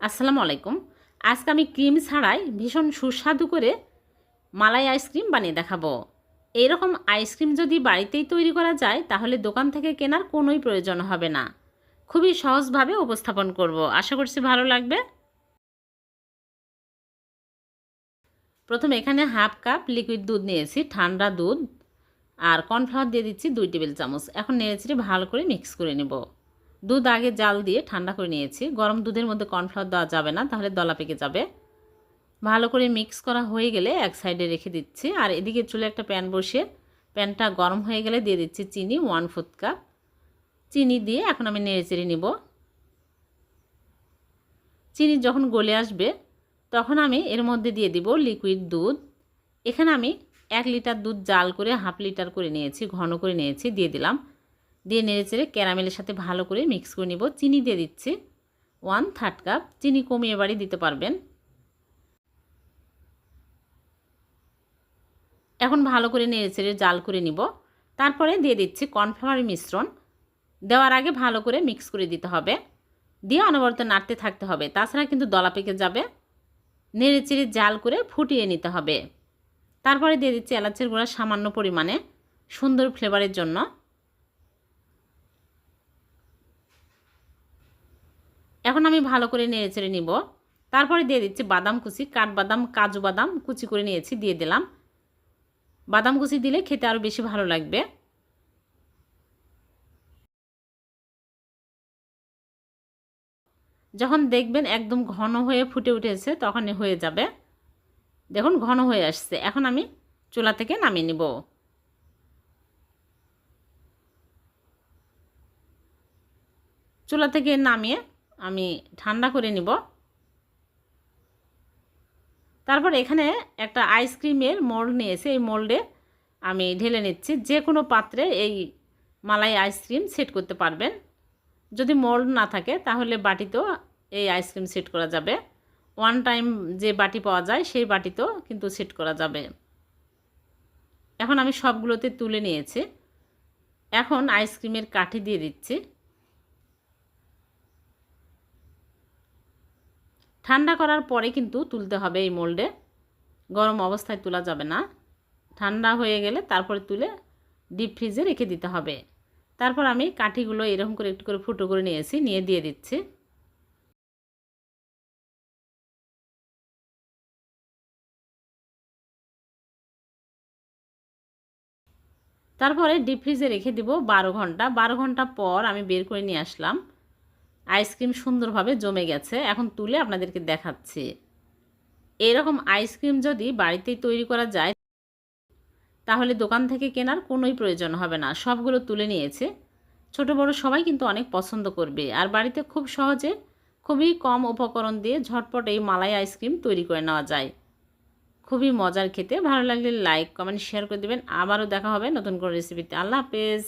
আসসালামু আলাইকুম। আজকে আমি ক্রিম ছাড়াই ভীষণ সুস্বাদু করে মালাই আইসক্রিম বানিয়ে দেখাবো। এইরকম আইসক্রিম যদি বাড়িতেই তৈরি করা যায়, তাহলে দোকান থেকে কেনার কোনোই প্রয়োজন হবে না। খুবই সহজভাবে উপস্থাপন করব। আশা করছি ভালো লাগবে। প্রথমে এখানে হাফ কাপ লিকুইড দুধ নিয়েছি, ঠান্ডা দুধ। আর কর্নফ্লাওয়ার দিয়ে দিচ্ছি দুই টেবিল চামচ। এখন নেড়েচেড়ে ভালো করে মিক্স করে নেব। দুধ আগে জাল দিয়ে ঠান্ডা করে নিয়েছি। গরম দুধের মধ্যে কর্নফ্লাওয়ার দেওয়া যাবে না, তাহলে দলা পেকে যাবে। ভালো করে মিক্স করা হয়ে গেলে এক সাইডে রেখে দিচ্ছি। আর এদিকে চুলে একটা প্যান বসিয়ে, প্যানটা গরম হয়ে গেলে দিয়ে দিচ্ছি চিনি, ওয়ান ফোর্থ কাপ। চিনি দিয়ে এখন আমি নেড়েচেড়ে নিব। চিনি যখন গলে আসবে, তখন আমি এর মধ্যে দিয়ে দিব লিকুইড দুধ। এখানে আমি এক লিটার দুধ জাল করে, হাফ লিটার করে নিয়েছি, ঘন করে নিয়েছি, দিয়ে দিলাম। দিয়ে নেড়েচেড়ে ক্যারামেলের সাথে ভালো করে মিক্স করে নিব। চিনি দিয়ে দিচ্ছি। One third cup. চিনি কমিয়ে বাড়ি দিতে পারবেন। এখন ভালো করে নেড়েচেড়ে জাল করে নিব। তারপরে দিয়ে দিচ্ছি কর্নফ্লাওয়ার মিশ্রণ। দেওয়ার আগে ভালো করে মিক্স করে দিতে হবে। দিয়ে অনবরত নাড়তে থাকতে হবে। তাছাড়া কিন্তু দলা পেকে যাবে। নেড়েচেড়ে জাল করে ফুটিয়ে নিতে হবে। তারপরে দিয়ে দিচ্ছি এলাচের গুঁড়া সামান্য পরিমাণে। সুন্দর ফ্লেভারের জন্য। এখন আমি ভালো করে নেড়েচেড়ে নিব। তারপরে দিয়ে দিচ্ছি বাদাম কুচি, কাঠবাদাম, কাজু বাদাম কুচি করে নিয়েছি, দিয়ে দিলাম। বাদাম কুচি দিলে খেতে আরও বেশি ভালো লাগবে। যখন দেখবেন একদম ঘন হয়ে ফুটে উঠেছে তখন হয়ে যাবে। দেখুন, ঘন হয়ে আসছে। এখন আমি চুলা থেকে নামিয়ে নিব। চুলা থেকে নামিয়ে আমি ঠান্ডা করে নিব। তারপর এখানে একটা আইসক্রিমের মোল্ড নিয়েছে, এই মোল্ডে আমি ঢেলে নিচ্ছি। যে কোনো পাত্রে এই মালাই আইসক্রিম সেট করতে পারবেন। যদি মোল্ড না থাকে, তাহলে বাটিতেও এই আইসক্রিম সেট করা যাবে। ওয়ান টাইম যে বাটি পাওয়া যায়, সেই বাটিতেও কিন্তু সেট করা যাবে। এখন আমি সবগুলোতে তুলে নিয়েছি। এখন আইসক্রিমের কাঠি দিয়ে দিচ্ছি। ঠান্ডা করার পরে কিন্তু তুলতে হবে এই মোল্ডে। গরম অবস্থায় তোলা যাবে না। ঠান্ডা হয়ে গেলে তারপরে তুলে ডিপ ফ্রিজে রেখে দিতে হবে। তারপর আমি কাঠিগুলো এরকম করে একটু করে ফুটো করে নিয়েছি, নিয়ে দিয়ে দিচ্ছি। তারপরে ডিপ ফ্রিজে রেখে দিব বারো ঘণ্টা। বারো ঘণ্টা পর আমি বের করে নিয়ে আসলাম। আইসক্রিম সুন্দরভাবে জমে গেছে। এখন তুলে আপনাদেরকে দেখাচ্ছি। এরকম আইসক্রিম যদি বাড়িতেই তৈরি করা যায়, তাহলে দোকান থেকে কেনার কোনোই প্রয়োজন হবে না। সবগুলো তুলে নিয়েছে। ছোট, বড় সবাই কিন্তু অনেক পছন্দ করবে। আর বাড়িতে খুব সহজে খুবই কম উপকরণ দিয়ে ঝটপট এই মালাই আইসক্রিম তৈরি করে নেওয়া যায়। খুবই মজার খেতে। ভালো লাগলে লাইক, কমেন্ট, শেয়ার করে দেবেন। আবারও দেখা হবে নতুন কোনো রেসিপিতে। আল্লাহ হাফেজ।